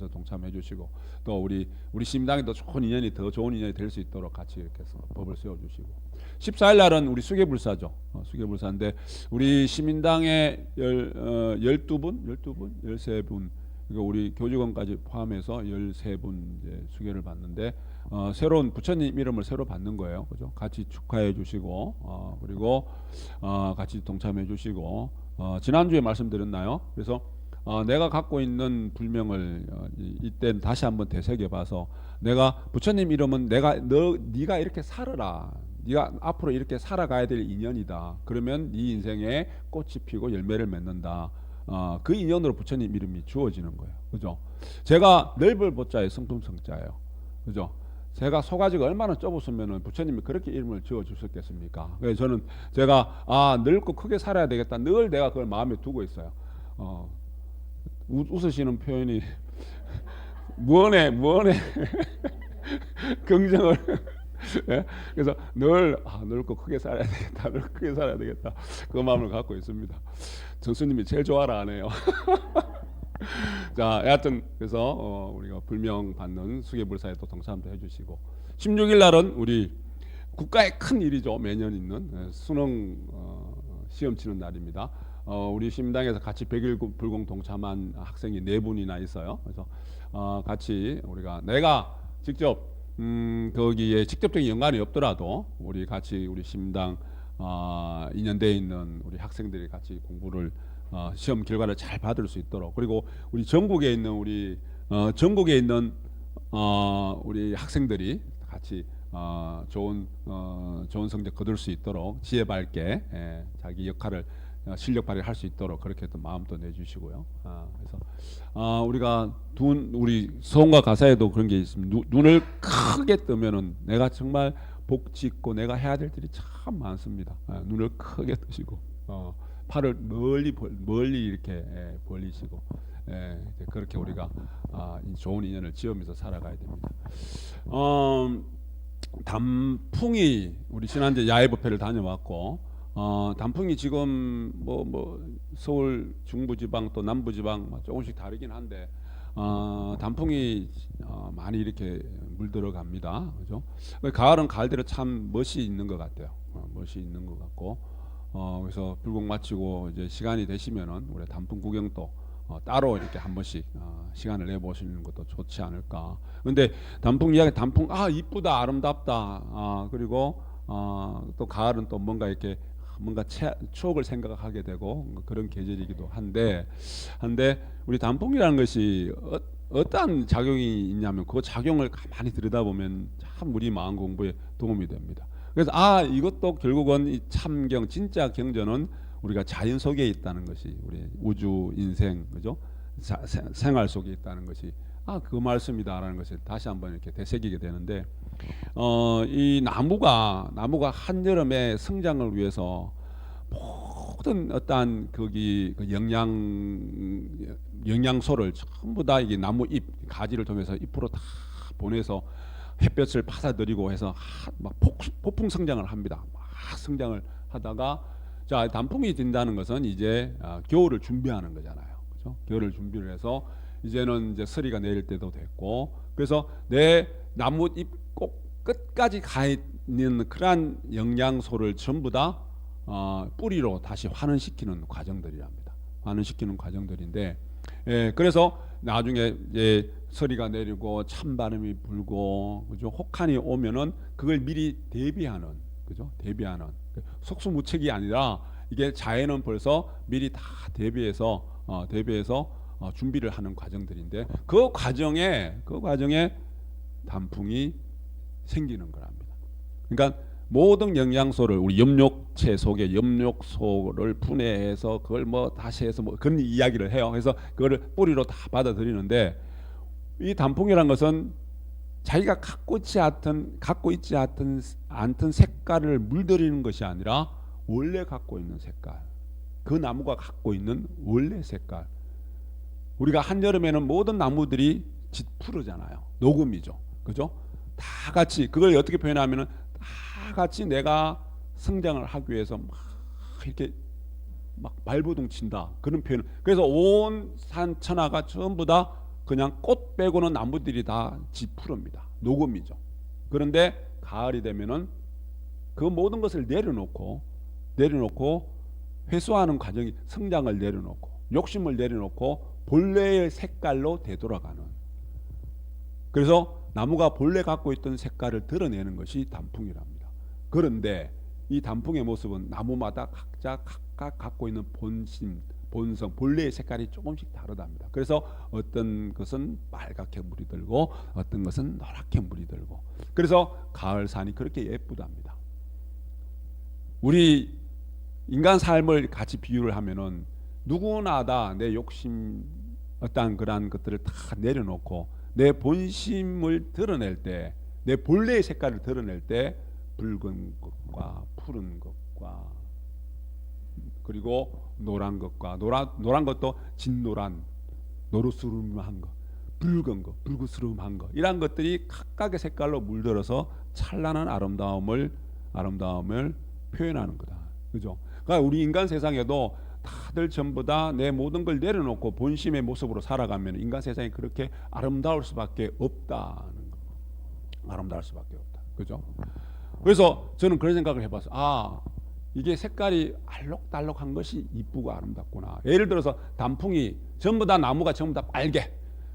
가서 동참해 주시고 또 우리 우리 심당이 더 좋은 인연이 더 좋은 인연이 될 수 있도록 같이 이렇게 해서 법을 세워 주시고 14일 날은 우리 수계불사죠. 어, 수계불사인데 우리 시민당의 열 어, 12분, 12분, 13분 그리고 우리 교직원까지 포함해서 13분 이제 수계를 받는데 어, 새로운 부처님 이름을 새로 받는 거예요. 그죠? 같이 축하해 주시고 어, 그리고 어, 같이 동참해 주시고 어, 지난주에 말씀드렸나요? 그래서 어, 내가 갖고 있는 불명을 어, 이- 이때 다시 한번 되새겨 봐서 내가 부처님 이름은 내가 너 네가 이렇게 살아라. 네가 앞으로 이렇게 살아가야 될 인연이다. 그러면 네 인생에 꽃이 피고 열매를 맺는다. 어, 그 인연으로 부처님 이름이 주어지는 거예요. 그죠? 제가 넓을 보자의 성품성자예요. 그죠? 제가 소가지가 얼마나 좁았으면 부처님이 그렇게 이름을 지어 주셨겠습니까? 그래서 저는 제가 아 넓고 크게 살아야 되겠다. 늘 내가 그걸 마음에 두고 있어요. 어, 웃, 웃으시는 표현이 무언에 무언에 긍정을 예? 그래서 늘 아, 넓고 크게 살아야 되겠다. 늘 크게 살아야 되겠다. 그 마음을 갖고 있습니다. 정수님이 제일 좋아라 하네요. 자, 여하튼 그래서 어, 우리가 불명 받는 수계불사에 또 동참도 해주시고 16일 날은 우리 국가의 큰 일이죠. 매년 있는 예, 수능 어, 시험 치는 날입니다. 어, 우리 심당에서 같이 100일 불공 동참한 학생이 네 분이나 있어요. 그래서 어, 같이 우리가 내가 직접 음, 거기에 직접적인 연관이 없더라도 우리 같이 우리 심당 어, 인연돼 있는 우리 학생들이 같이 공부를 어, 시험 결과를 잘 받을 수 있도록 그리고 우리 전국에 있는 우리 어, 전국에 있는 어, 우리 학생들이 같이 어, 좋은 어, 좋은 성적 거둘 수 있도록 지혜 밝게 예, 자기 역할을 어, 실력 발휘할 수 있도록 그렇게 또 마음도 내주시고요. 아, 그래서 아, 우리가 눈 우리 성과 가사에도 그런 게 있습니다. 누- 눈을 크게 뜨면은 내가 정말 복 짓고 내가 해야 될 일이 참 많습니다. 아, 눈을 크게 뜨시고 어, 팔을 멀리 벌- 멀리 이렇게 예, 벌리시고 예, 그렇게 우리가 아, 이 좋은 인연을 지으면서 살아가야 됩니다. 음, 단풍이 우리 지난주 야외 법회를 다녀왔고 어, 단풍이 지금 뭐뭐 서울 중부지방 또 남부지방 뭐 조금씩 다르긴 한데 어, 단풍이 어, 많이 이렇게 물들어갑니다. 그죠? 가을은 가을대로 참 멋이 있는 것 같아요. 어, 멋이 있는 것 같고 어, 그래서 불공 마치고 이제 시간이 되시면은 우리 단풍 구경도 어, 따로 이렇게 한 번씩 어, 시간을 내 보시는 것도 좋지 않을까. 근데 단풍 이야기 단풍 아 이쁘다 아름답다 아 그리고 어, 또 가을은 또 뭔가 이렇게 뭔가 채, 추억을 생각하게 되고 그런 계절이기도 한데 한데 우리 단풍이라는 것이 어, 어떠한 작용이 있냐면 그 작용을 가만히 들여다보면 참 우리 마음 공부에 도움이 됩니다. 그래서 아 이것도 결국은 이 참경 진짜 경전은 우리가 자연 속에 있다는 것이 우리 우주 인생 그죠 자, 세- 생활 속에 있다는 것이 아 그 말씀이다라는 것을 다시 한번 이렇게 되새기게 되는데 어 이 나무가 나무가 한 여름의 성장을 위해서 모든 어떠한 거기 그 영양 영양소를 전부 다 이게 나무 잎 가지를 통해서 잎으로 다 보내서 햇볕을 받아들이고 해서 하- 막 폭, 폭풍 성장을 합니다. 막 성장을 하다가 자 단풍이 든다는 것은 이제 아, 겨울을 준비하는 거잖아요. 그죠? 겨울을 준비를 해서 이제는 이제 서리가 내릴 때도 됐고 그래서 내 나무 잎꼭 끝까지 가 있는 그러한 영양소를 전부 다 어, 뿌리로 다시 환원시키는 과정들이랍니다. 환원시키는 과정들인데 예, 그래서 나중에 이제 서리가 내리고 찬바람이 불고 그죠 혹한이 오면은 그걸 미리 대비하는 그죠 대비하는 속수무책이 아니라 이게 자연은 벌써 미리 다 대비해서 어, 대비해서 어, 준비를 하는 과정들인데 그 과정에 그 과정에 단풍이 생기는 거랍니다. 그러니까 모든 영양소를 우리 엽록체 속에 엽록소를 분해해서 그걸 뭐 다시 해서 뭐 그런 이야기를 해요. 그래서 그거를 뿌리로 다 받아들이는데 이 단풍이란 것은 자기가 갖고 있지 않던 갖고 있지 않던 않던 색깔을 물들이는 것이 아니라 원래 갖고 있는 색깔. 그 나무가 갖고 있는 원래 색깔. 우리가 한여름에는 모든 나무들이 짙푸르잖아요. 녹음이죠. 그죠? 다 같이 그걸 어떻게 표현하면은 다 같이 내가 성장을 하기 위해서 막 이렇게 막 발버둥 친다 그런 표현. 그래서 온 산 천하가 전부 다 그냥 꽃 빼고는 나무들이 다 지푸릅니다. 녹음이죠. 그런데 가을이 되면은 그 모든 것을 내려놓고 내려놓고 회수하는 과정이 성장을 내려놓고 욕심을 내려놓고 본래의 색깔로 되돌아가는 그래서 나무가 본래 갖고 있던 색깔을 드러내는 것이 단풍이랍니다. 그런데 이 단풍의 모습은 나무마다 각자 각각 갖고 있는 본심, 본성, 본래의 색깔이 조금씩 다르답니다. 그래서 어떤 것은 빨갛게 물이 들고 어떤 것은 노랗게 물이 들고 그래서 가을 산이 그렇게 예쁘답니다. 우리 인간 삶을 같이 비유를 하면은 누구나 다 내 욕심 어떠한 그러한 것들을 다 내려놓고 내 본심을 드러낼 때 내 본래의 색깔을 드러낼 때 붉은 것과 푸른 것과 그리고 노란 것과 노란 노란 것도 진노란 노르스름한 것 붉은 것 붉으스름한 것 이런 것들이 각각의 색깔로 물들어서 찬란한 아름다움을 아름다움을 표현하는 거다. 그죠? 그러니까 우리 인간 세상에도 다들 전부 다 내 모든 걸 내려놓고 본심의 모습으로 살아가면 인간 세상이 그렇게 아름다울 수밖에 없다는 거. 아름다울 수밖에 없다. 그죠? 그래서 저는 그런 생각을 해봤어요. 아 이게 색깔이 알록달록한 것이 이쁘고 아름답구나. 예를 들어서 단풍이 전부 다 나무가 전부 다 빨개.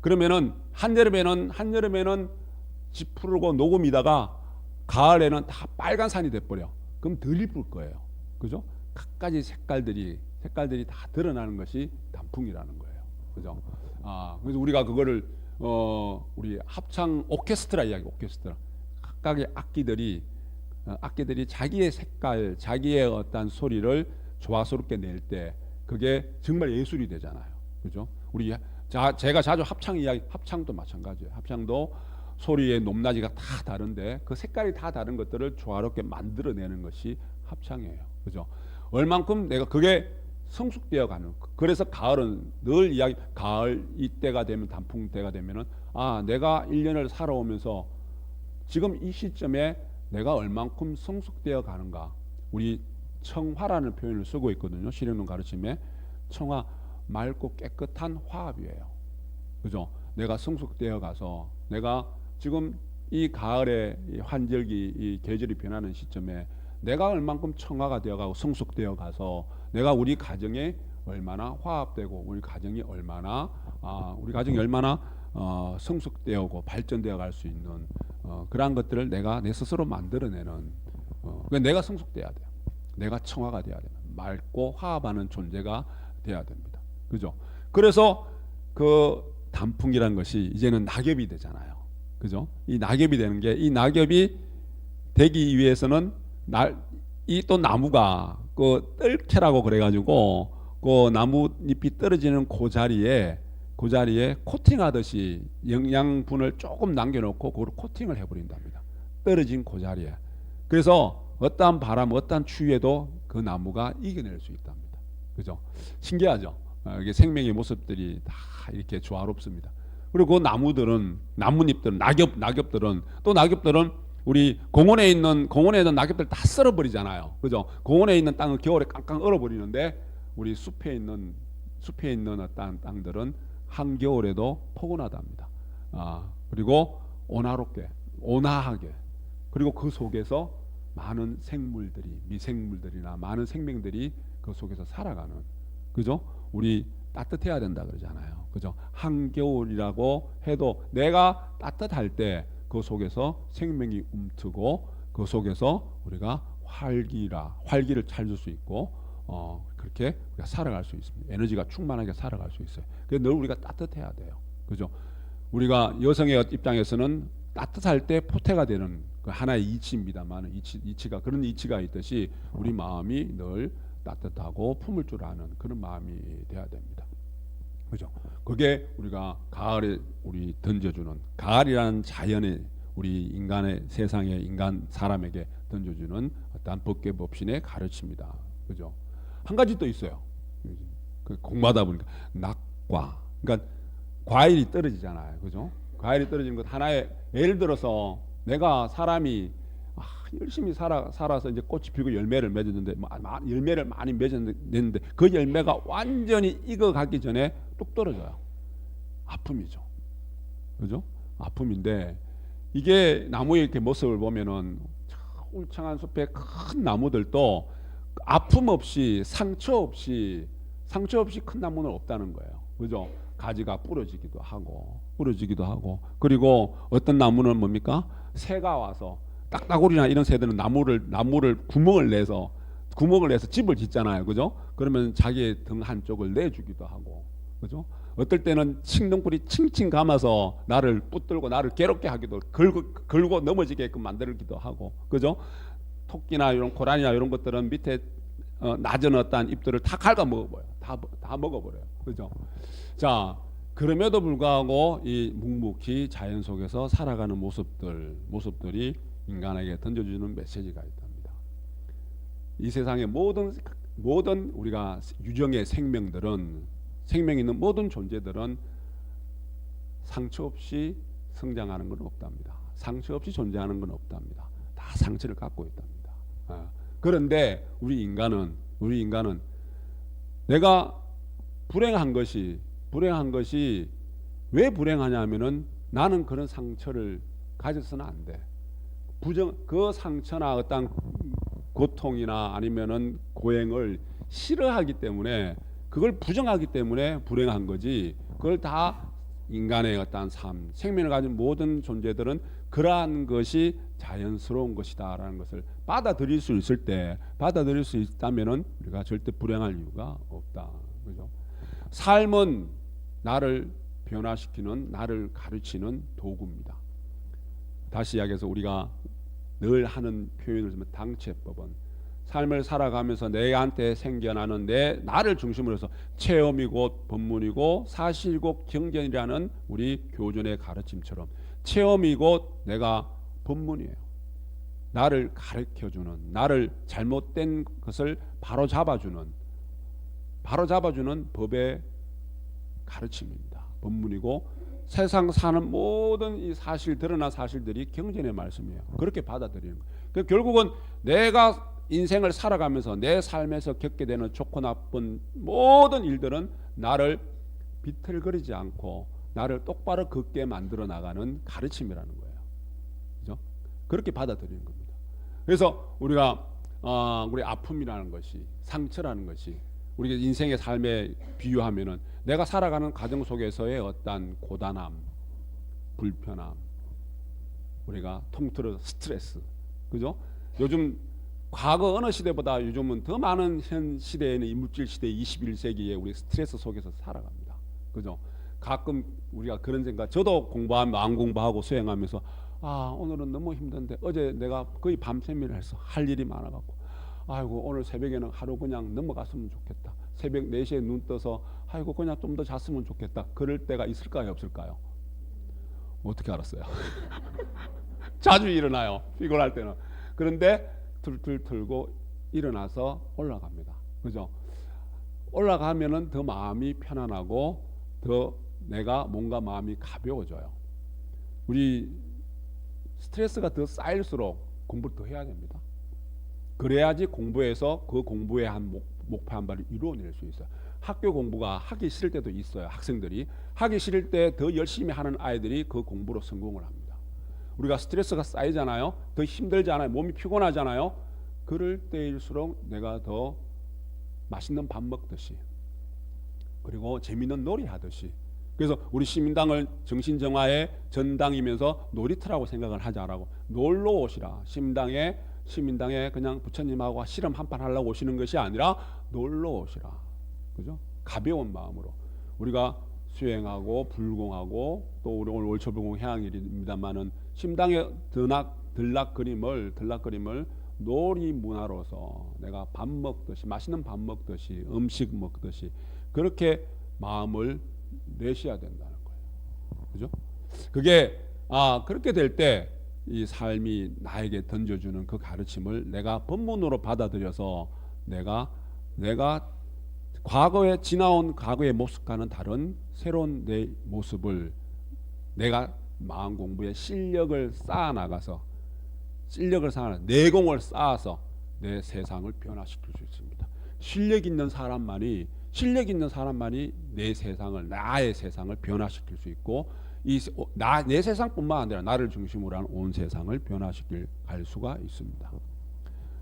그러면은 한여름에는 한여름에는 지푸르고 녹음이다가 가을에는 다 빨간 산이 돼버려. 그럼 덜 이쁠 거예요. 그죠? 각가지 색깔들이 색깔들이 다 드러나는 것이 단풍이라는 거예요. 그죠? 아 그래서 우리가 그거를 어 우리 합창 오케스트라 이야기 오케스트라 각각의 악기들이 어, 악기들이 자기의 색깔, 자기의 어떤 소리를 조화스럽게 낼 때 그게 정말 예술이 되잖아요. 그죠? 우리 자, 제가 자주 합창 이야기, 합창도 마찬가지예요. 합창도 소리의 높낮이가 다 다른데 그 색깔이 다 다른 것들을 조화롭게 만들어내는 것이 합창이에요. 그죠? 얼만큼 내가 그게 성숙되어 가는 그래서 가을은 늘 이야기 가을 이때가 되면 단풍 때가 되면은 아 내가 1년을 살아오면서 지금 이 시점에 내가 얼만큼 성숙되어 가는가. 우리 청화라는 표현을 쓰고 있거든요. 실용론 가르침에. 청화 맑고 깨끗한 화합이에요. 그죠? 내가 성숙되어 가서 내가 지금 이 가을에 이 환절기 이 계절이 변하는 시점에 내가 얼만큼 청화가 되어가고 성숙되어 가서 내가 우리 가정에 얼마나 화합되고 우리 가정이 얼마나 아, 우리 가정이 얼마나 어, 성숙되어고 발전되어 갈 수 있는 어, 그러한 것들을 내가 내 스스로 만들어내는 어, 그러니까 내가 성숙돼야 돼요. 내가 청화가 돼야 돼요. 맑고 화합하는 존재가 돼야 됩니다. 그죠? 그래서 그 단풍이란 것이 이제는 낙엽이 되잖아요. 그죠? 이 낙엽이 되는 게 이 낙엽이 되기 위해서는 이 또 나무가 그 뜰캐라고 그래가지고 그 나뭇잎이 떨어지는 그 자리에 그 자리에 코팅하듯이 영양분을 조금 남겨놓고 그걸 코팅을 해버린답니다. 떨어진 그 자리에. 그래서 어떠한 바람, 어떠한 추위에도 그 나무가 이겨낼 수 있답니다. 그죠? 신기하죠? 어, 이게 생명의 모습들이 다 이렇게 조화롭습니다. 그리고 그 나무들은 나뭇잎들은 낙엽, 낙엽들은 또 낙엽들은 우리 공원에 있는 공원에 있는 낙엽들 다 썰어버리잖아요. 그죠? 공원에 있는 땅은 겨울에 깡깡 얼어버리는데 우리 숲에 있는 숲에 있는 어떤 땅들은 한겨울에도 포근하답니다. 아, 그리고 온화롭게, 온화하게, 그리고 그 속에서 많은 생물들이 미생물들이나 많은 생명들이 그 속에서 살아가는 그죠? 우리 따뜻해야 된다 그러잖아요. 그죠? 한겨울이라고 해도 내가 따뜻할 때 그 속에서 생명이 움트고 그 속에서 우리가 활기라 활기를 찾을 수 있고 어, 그렇게 우리가 살아갈 수 있습니다. 에너지가 충만하게 살아갈 수 있어요. 그래서 늘 우리가 따뜻해야 돼요. 그죠? 우리가 여성의 입장에서는 따뜻할 때 포태가 되는 그 하나의 이치입니다만 이치, 이치가 그런 이치가 있듯이 우리 마음이 늘 따뜻하고 품을 줄 아는 그런 마음이 돼야 됩니다. 그죠? 그게 우리가 가을에 우리 던져주는 가을이라는 자연의 우리 인간의 세상에 인간 사람에게 던져주는 어떠한 법계 법 신의 가르침이다. 그죠? 한 가지 또 있어요. 그 공마다 보니까 낙과 그러니까 과일이 떨어지잖아요. 그죠? 과일이 떨어지는 것 하나의 예를 들어서 내가 사람이 아, 열심히 살아 살아서 이제 꽃이 피고 열매를 맺었는데 열매를 많이 맺었는데 그 열매가 완전히 익어가기 전에 뚝 떨어져요. 아픔이죠. 그죠? 아픔인데 이게 나무의 이렇게 모습을 보면은 저 울창한 숲의 큰 나무들도 아픔 없이 상처 없이 상처 없이 큰 나무는 없다는 거예요. 그죠? 가지가 부러지기도 하고 부러지기도 하고 그리고 어떤 나무는 뭡니까? 새가 와서 딱따구리나 이런 새들은 나무를 나무를 구멍을 내서 구멍을 내서 집을 짓잖아요. 그죠? 그러면 자기의 등 한쪽을 내주기도 하고 그죠? 어떨 때는 칡덩굴이 칭칭 감아서 나를 붙들고 나를 괴롭게 하기도 걸고, 걸고 넘어지게끔 만들기도 하고 그죠? 토끼나 이런 고라니나 이런 것들은 밑에 어, 낮은 어떤 잎들을 다 갉아 먹어버려요. 다, 다 먹어버려요. 그죠? 자, 그럼에도 불구하고 이 묵묵히 자연 속에서 살아가는 모습들, 모습들이 인간에게 던져주는 메시지가 있답니다. 이 세상의 모든 모든 우리가 유정의 생명들은 생명 있는 모든 존재들은 상처 없이 성장하는 건 없답니다. 상처 없이 존재하는 건 없답니다. 다 상처를 갖고 있답니다. 아, 그런데 우리 인간은 우리 인간은 내가 불행한 것이 불행한 것이 왜 불행하냐면은 나는 그런 상처를 가져서는 안 돼. 부정 그 상처나 어떤 고통이나 아니면은 고행을 싫어하기 때문에 그걸 부정하기 때문에 불행한 거지. 그걸 다 인간의 어떤 삶, 생명을 가진 모든 존재들은 그러한 것이 자연스러운 것이다라는 것을 받아들일 수 있을 때, 받아들일 수 있다면은 우리가 절대 불행할 이유가 없다. 그죠? 삶은 나를 변화시키는, 나를 가르치는 도구입니다. 다시 이야기해서 우리가 늘 하는 표현을 쓰면 당체법은 삶을 살아가면서 내한테 생겨나는 내 나를 중심으로 해서 체험이고 법문이고 사실이고 경전이라는 우리 교전의 가르침처럼 체험이고 내가 법문이에요. 나를 가르쳐주는 나를 잘못된 것을 바로 잡아주는 바로 잡아주는 법의 가르침입니다. 법문이고 세상 사는 모든 이 사실 드러난 사실들이 경전의 말씀이에요. 그렇게 받아들이는 거예요. 그 결국은 내가 인생을 살아가면서 내 삶에서 겪게 되는 좋고 나쁜 모든 일들은 나를 비틀거리지 않고 나를 똑바로 걷게 만들어 나가는 가르침이라는 거예요. 그죠? 그렇게 받아들이는 겁니다. 그래서 우리가 어, 우리 아픔이라는 것이 상처라는 것이 우리 인생의 삶에 비유하면은 내가 살아가는 가정 속에서의 어떤 고단함, 불편함, 우리가 통틀어 스트레스, 그죠? 요즘 과거 어느 시대보다 요즘은 더 많은 현 시대에는 이 물질 시대 21세기에 우리 스트레스 속에서 살아갑니다. 그죠? 가끔 우리가 그런 생각, 저도 공부하면 안 공부하고 수행하면서 아 오늘은 너무 힘든데 어제 내가 거의 밤새미를 해서 할 일이 많아갖고 아이고 오늘 새벽에는 하루 그냥 넘어갔으면 좋겠다. 새벽 4시에 눈 떠서 아이고 그냥 좀 더 잤으면 좋겠다. 그럴 때가 있을까요 없을까요? 어떻게 알았어요? 자주 일어나요. 피곤할 때는. 그런데 툴툴 틀고 일어나서 올라갑니다. 그죠? 올라가면은 더 마음이 편안하고 더 내가 뭔가 마음이 가벼워져요. 우리 스트레스가 더 쌓일수록 공부를 더 해야 됩니다. 그래야지 공부해서 그 공부에 한 목, 목표 한 발을 이루어낼 수 있어요. 학교 공부가 하기 싫을 때도 있어요. 학생들이 하기 싫을 때 더 열심히 하는 아이들이 그 공부로 성공을 합니다. 우리가 스트레스가 쌓이잖아요. 더 힘들잖아요. 몸이 피곤하잖아요. 그럴 때일수록 내가 더 맛있는 밥 먹듯이 그리고 재밌는 놀이 하듯이 그래서 우리 시민당을 정신정화의 전당이면서 놀이터라고 생각을 하자라고 놀러 오시라 시민당에 시민당에 그냥 부처님하고 실험 한판 하려고 오시는 것이 아니라 놀러 오시라 그죠 가벼운 마음으로 우리가 수행하고 불공하고 또 오늘 월초불공 해양일입니다만은 심당의 드낙 들락거림을 들락거림을 놀이 문화로서 내가 밥 먹듯이 맛있는 밥 먹듯이 음식 먹듯이 그렇게 마음을 내셔야 된다는 거예요. 그죠? 그게 아 그렇게 될 때 이 삶이 나에게 던져주는 그 가르침을 내가 본문으로 받아들여서 내가 내가 과거에 지나온 과거의 모습과는 다른 새로운 내 모습을 내가 마음 공부에 실력을 쌓아 나가서 실력을 쌓아 내공을 쌓아서 내 세상을 변화시킬 수 있습니다. 실력 있는 사람만이 실력 있는 사람만이 내 세상을 나의 세상을 변화시킬 수 있고 이나내 세상뿐만 아니라 나를 중심으로 한 온 세상을 변화시킬 갈 수가 있습니다.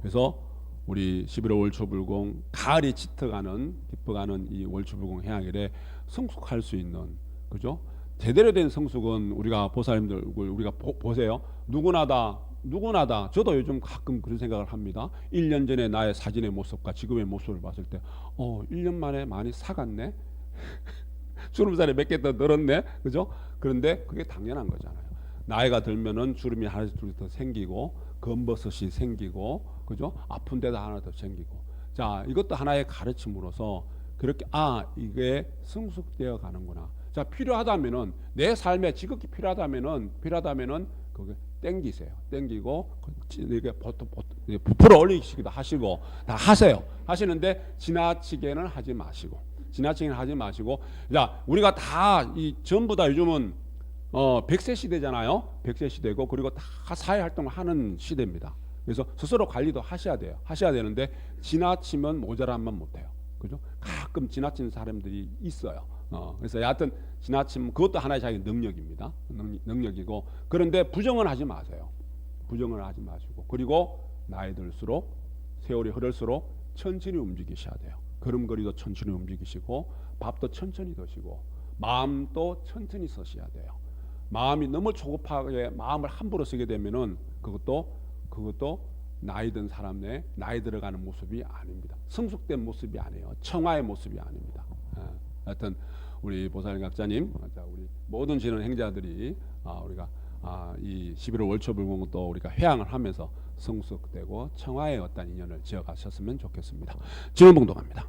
그래서 우리 11월 월초불공 가을이 짙어가는 깊어가는 이 월초불공 해양일에 성숙할 수 있는 그죠? 제대로 된 성숙은 우리가 보살님들 얼굴 우리가 보, 세요 누구나 다 누구나 다 저도 요즘 가끔 그런 생각을 합니다. 1년 전에 나의 사진의 모습과 지금의 모습을 봤을 때 어, 1년 만에 많이 사갔네. 주름살이 몇 개 더 늘었네. 그죠? 그런데 그게 당연한 거잖아요. 나이가 들면은 주름이 하나씩 둘씩 더 생기고 검버섯이 생기고 그죠? 아픈 데도 하나 더 생기고. 자, 이것도 하나의 가르침으로서 그렇게 아, 이게 성숙되어 가는구나. 자, 필요하다면은 내 삶에 지극히 필요하다면은 필요하다면은 그게 땡기세요. 땡기고 이렇게 보통 부풀어 올리시기도 하시고 다 하세요. 하시는데 지나치게는 하지 마시고 지나치게는 하지 마시고 자 우리가 다 이 전부 다 요즘은 어 100세 시대잖아요. 100세 시대고 그리고 다 사회 활동을 하는 시대입니다. 그래서 스스로 관리도 하셔야 돼요. 하셔야 되는데 지나치면 모자란만 못해요. 그죠? 가끔 지나치는 사람들이 있어요. 어, 그래서 여하튼 지나치면 그것도 하나의 자기 능력입니다. 능력, 이고 그런데 부정은 하지 마세요. 부정을 하지 마시고 그리고 나이 들수록 세월이 흐를수록 천천히 움직이셔야 돼요. 걸음걸이도 천천히 움직이시고 밥도 천천히 드시고 마음도 천천히 쓰셔야 돼요. 마음이 너무 조급하게 마음을 함부로 쓰게 되면은 그것도 그것도 나이 든 사람 내 나이 들어가는 모습이 아닙니다. 성숙된 모습이 아니에요. 청아의 모습이 아닙니다. 예. 하여튼 우리 보살 각자님, 자 우리 모든 진원 행자들이 아, 우리가 아, 이 11월 월초불공은 또 우리가 회양을 하면서 성숙되고 청아의 어떤 인연을 지어가셨으면 좋겠습니다. 진원봉동합니다.